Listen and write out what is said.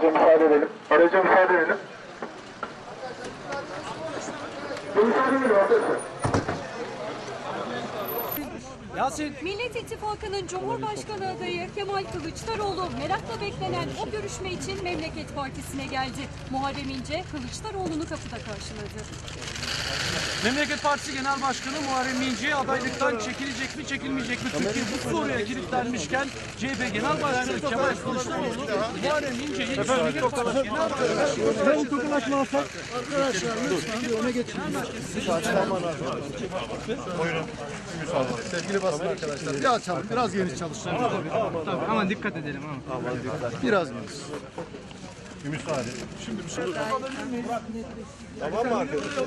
Araca müsaade edelim. Araca müsaade edelim. Müsaade. Millet İttifakı'nın Cumhurbaşkanı adayı Kemal Kılıçdaroğlu merakla beklenen o görüşme için Memleket Partisi'ne geldi. Muharrem İnce Kılıçdaroğlu'nu kapıda karşıladı. Memleket Partisi Genel Başkanı Muharrem İnce adaylıktan çekilecek mi çekilmeyecek mi? Türkiye bu soruya kilitlenmişken CHP Genel Başkanı Kemal Kılıçdaroğlu Muharrem İnce'yi Memleket Partisi Genel Başkanı Sevgili basın arkadaşlar, bir açalım, biraz geniş çalışacağım. Ama dikkat edelim ama. Biraz geniş. Bir müsaade. Şimdi şey müsaade. Tamam mı arkadaşlar?